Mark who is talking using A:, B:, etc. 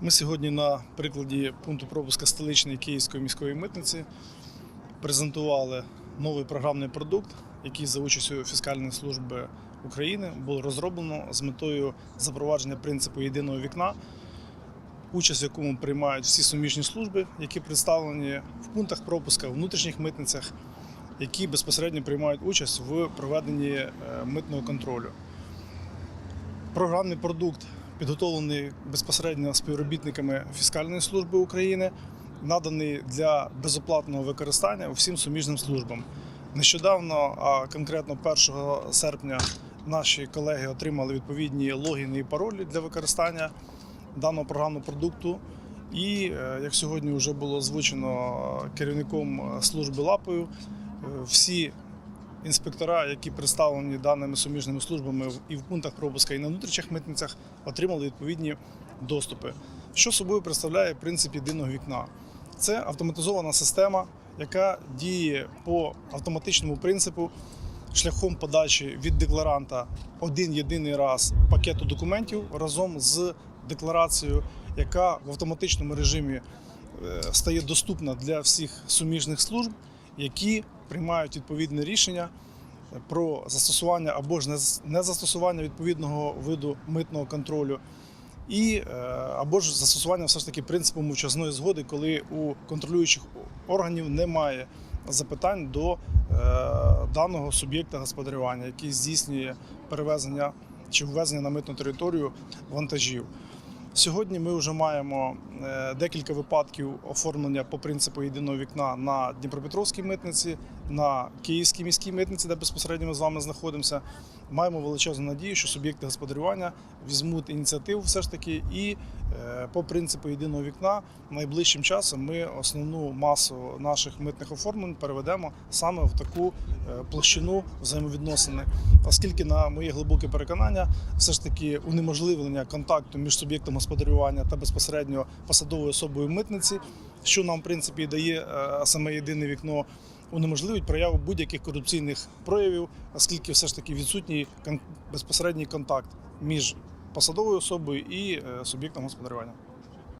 A: Ми сьогодні на прикладі пункту пропуска столичної Київської міської митниці презентували новий програмний продукт, який за участю фіскальної служби України було розроблено з метою запровадження принципу єдиного вікна, участь в якому приймають всі суміжні служби, які представлені в пунктах пропуска, в внутрішніх митницях, які безпосередньо приймають участь в проведенні е, митного контролю. Програмний продукт підготовлений безпосередньо співробітниками фіскальної служби України, наданий для безоплатного використання всім суміжним службам. Нещодавно, а конкретно 1 серпня, наші колеги отримали відповідні логіни і паролі для використання даного програмного продукту. І е, як сьогодні вже було озвучено керівником служби лапою, е, всі інспектора, які представлені даними суміжними службами і в пунктах пропуска, і на внутрішніх митницях, отримали відповідні доступи. Що собою представляє принцип єдиного вікна? Це автоматизована система, яка діє по автоматичному принципу шляхом подачі від декларанта один єдиний раз пакету документів разом з декларацією, яка в автоматичному режимі е, стає доступна для всіх суміжних служб, які приймають відповідне рішення про застосування або ж нез- незастосування відповідного виду митного контролю. І е, або ж застосування все ж таки принципу мовчазної згоди, коли у контролюючих органів немає запитань до е, даного суб'єкта господарювання, який здійснює перевезення чи ввезення на митну територію вантажів. Сьогодні ми вже маємо е, декілька випадків оформлення по принципу єдиного вікна на Дніпропетровській митниці, на Київській міській митниці, де безпосередньо ми з вами знаходимося. Маємо величезну надію, що суб'єкти господарювання візьмуть ініціативу все ж таки, і е, по принципу єдиного вікна найближчим часом ми основну масу наших митних оформлень переведемо саме в таку е, площину взаємовідносини, оскільки на моє глибоке переконання, все ж таки унеможливлення контакту між суб'єктом господарювання та безпосередньо посадовою особою митниці, що нам в принципі дає е, саме єдине вікно. Унеможливить прояву будь-яких корупційних проявів, оскільки все ж таки відсутній безпосередній контакт між посадовою особою і е, суб'єктом господарювання.